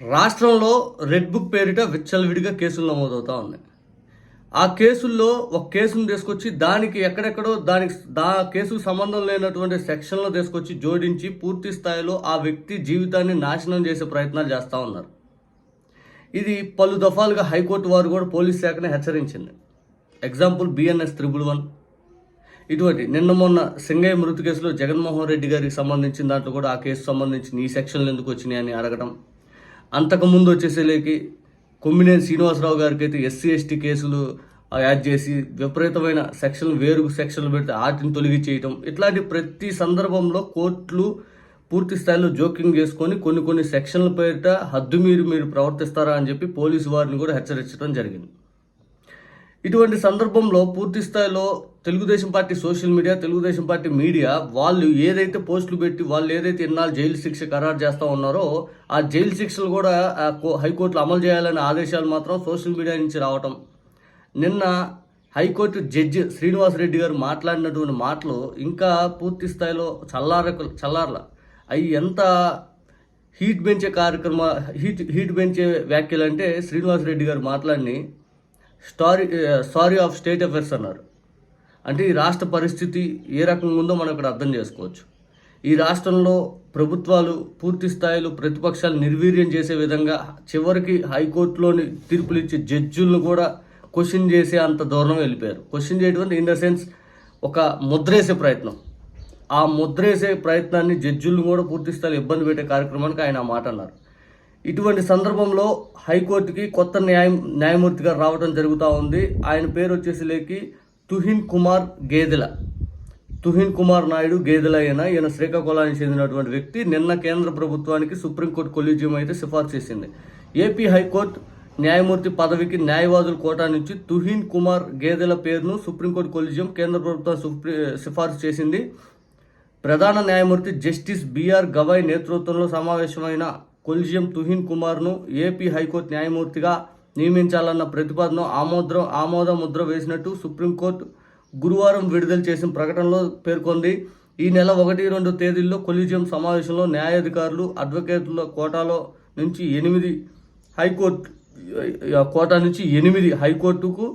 రాష్ట్రంలో red book పేరిట విచ్చలవిడిగా కేసులు నమోదవుతూ ఉన్నాయి. ఆ కేసుల్లో ఒక కేసును తీసుకొచ్చి దానికి ఎక్కడెక్కడో దానికి దా కేసుకు సంబంధం లేనటువంటి సెక్షన్లు తీసుకొచ్చి జోడించి పూర్తి స్థాయిలో ఆ వ్యక్తి జీవితాన్ని నాశనం చేసే ప్రయత్నాలు చేస్తూ ఉన్నారు. ఇది పలు దఫాలుగా హైకోర్టు వారు కూడా పోలీస్ శాఖను హెచ్చరించింది. Example BNS triple one. ఇటువంటి నిన్న మొన్న సింగయ్య మృతి కేసులో జగన్మోహన్ రెడ్డి గారికి సంబంధించిన దాంట్లో కూడా ఆ కేసు సంబంధించిన ఈ సెక్షన్లు ఎందుకు వచ్చినాయి అని అడగడం అంతకుముందు వచ్చేసేలేకి కొమ్మినేని శ్రీనివాసరావు గారికి అయితే ఎస్సీ ఎస్టీ కేసులు యాడ్ చేసి విపరీతమైన సెక్షన్లు వేరు సెక్షన్లు పెడితే ఆటిని తొలగి చేయటం ఇట్లాంటి ప్రతి సందర్భంలో కోర్టులు పూర్తి స్థాయిలో జోక్యం చేసుకొని కొన్ని కొన్ని సెక్షన్ల పేరిట హద్దు మీరు మీరు ప్రవర్తిస్తారా అని చెప్పి పోలీసు వారిని కూడా హెచ్చరించడం జరిగింది. ఇటువంటి సందర్భంలో పూర్తి స్థాయిలో Telugu Desam party social media Telugu Desam party media వాళ్ళు ఏదైతే పోస్టులు పెట్టి వాళ్ళు ఏదైతే ఇన్నాళ్ళు జైలు శిక్ష ఖరారు చేస్తూ ఉన్నారో ఆ జైలు శిక్షలు కూడా హైకోర్టులో అమలు చేయాలనే ఆదేశాలు మాత్రం సోషల్ మీడియా నుంచి రావటం. నిన్న హైకోర్టు జడ్జి శ్రీనివాసరెడ్డి గారు మాట్లాడినటువంటి మాటలు ఇంకా పూర్తి స్థాయిలో చల్లార చల్లార్ల. అవి ఎంత హీట్ పెంచే కార్యక్రమ హీట్ హీట్ పెంచే వ్యాఖ్యలు అంటే శ్రీనివాసరెడ్డి గారు మాట్లాడిని starry sorry of state affairs అన్నారు. అంటే ఈ రాష్ట్ర పరిస్థితి ఏ రకంగా ఉందో మనం ఇక్కడ అర్థం చేసుకోవచ్చు. ఈ రాష్ట్రంలో ప్రభుత్వాలు పూర్తి స్థాయిలో ప్రతిపక్షాలు నిర్వీర్యం చేసే విధంగా చివరికి హైకోర్టులోని తీర్పులు ఇచ్చే జడ్జులను కూడా క్వశ్చన్ చేసే అంత దూరం వెళ్ళిపోయారు. క్వశ్చన్ చేయడం అంటే ఇన్ ద సెన్స్ ఒక ముద్రేసే ప్రయత్నం. ఆ ముద్రేసే ప్రయత్నాన్ని జడ్జులను కూడా పూర్తి స్థాయిలో ఇబ్బంది పెట్టే కార్యక్రమానికి ఆయన ఆ మాట అన్నారు. ఇటువంటి సందర్భంలో హైకోర్టుకి కొత్త న్యాయం న్యాయమూర్తిగా రావడం జరుగుతూ ఉంది. ఆయన పేరు వచ్చేసి లేకి తుహిన్ కుమార్ గేదెల. తుహిన్ కుమార్ నాయుడు గేదెల అయిన ఈయన శ్రీకాకుళానికి చెందినటువంటి వ్యక్తి నిన్న కేంద్ర ప్రభుత్వానికి సుప్రీంకోర్టు కొలీజియం అయితే సిఫార్సు చేసింది. ఏపీ హైకోర్టు న్యాయమూర్తి పదవికి న్యాయవాదుల కోటా నుంచి తుహిన్ కుమార్ గేదెల పేరును సుప్రీంకోర్టు కొలీజియం కేంద్ర ప్రభుత్వం సుప్రీ సిఫార్సు చేసింది. ప్రధాన న్యాయమూర్తి జస్టిస్ బిఆర్ గవాయ్ నేతృత్వంలో సమావేశమైన కొలిజియం తుహిన్ కుమార్ను ఏపీ హైకోర్టు న్యాయమూర్తిగా నియమించాలన్న ప్రతిపాదన ఆమోద్ర ఆమోద ముద్ర వేసినట్టు సుప్రీంకోర్టు గురువారం విడుదల చేసిన ప్రకటనలో పేర్కొంది. ఈ నెల ఒకటి రెండు తేదీల్లో కొలిజియం సమావేశంలో న్యాయాధికారులు అడ్వకేట్ల కోటాలో నుంచి ఎనిమిది హైకోర్టు కోటా నుంచి ఎనిమిది హైకోర్టుకు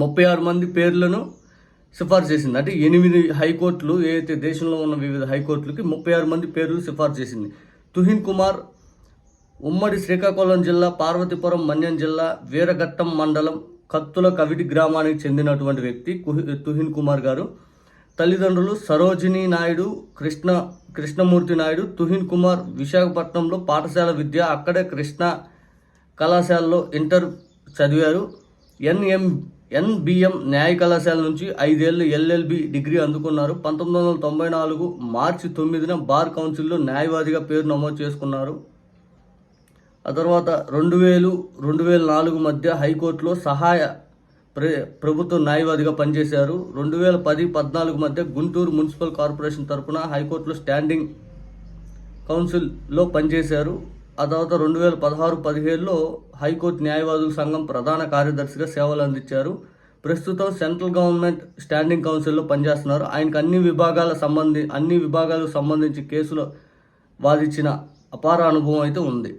ముప్పై ఆరు మంది పేర్లను సిఫార్సు చేసింది. అంటే ఎనిమిది హైకోర్టులు ఏదైతే దేశంలో ఉన్న వివిధ హైకోర్టులకి ముప్పై ఆరు మంది పేర్లు సిఫార్సు చేసింది. తుహిన్ కుమార్ ఉమ్మడి శ్రీకాకుళం జిల్లా పార్వతీపురం మన్యం జిల్లా వీరఘట్టం మండలం కత్తుల కవిటి గ్రామానికి చెందినటువంటి వ్యక్తి కుహి- తుహిన్ కుమార్ గారు. తల్లిదండ్రులు సరోజిని నాయుడు కృష్ణ కృష్ణమూర్తి నాయుడు తుహిన్ కుమార్ విశాఖపట్నంలో పాఠశాల విద్య అక్కడే కృష్ణ కళాశాలలో ఇంటర్ చదివారు. ఎన్ఎం ఎన్బిఎం న్యాయ కళాశాల నుంచి ఐదేళ్ళు ఎల్ఎల్బి డిగ్రీ అందుకున్నారు. పంతొమ్మిది వందల తొంభై నాలుగు మార్చి తొమ్మిదిన బార్ కౌన్సిల్లో న్యాయవాదిగా పేరు నమోదు చేసుకున్నారు. ఆ తర్వాత రెండు వేలు రెండు వేల నాలుగు మధ్య హైకోర్టులో సహాయ ప్ర ప్రభుత్వ న్యాయవాదిగా పనిచేశారు. రెండు వేల పది పద్నాలుగు మధ్య గుంటూరు మున్సిపల్ కార్పొరేషన్ తరపున హైకోర్టులో స్టాండింగ్ కౌన్సిల్లో పనిచేశారు. ఆ తర్వాత రెండు వేల పదహారు పదిహేడులో హైకోర్టు న్యాయవాదుల సంఘం ప్రధాన కార్యదర్శిగా సేవలు అందించారు. ప్రస్తుతం సెంట్రల్ గవర్నమెంట్ స్టాండింగ్ కౌన్సిల్లో పనిచేస్తున్నారు. ఆయనకు అన్ని విభాగాల సంబంధి అన్ని విభాగాలకు సంబంధించి కేసులు వాదించిన అపార అనుభవం అయితే ఉంది.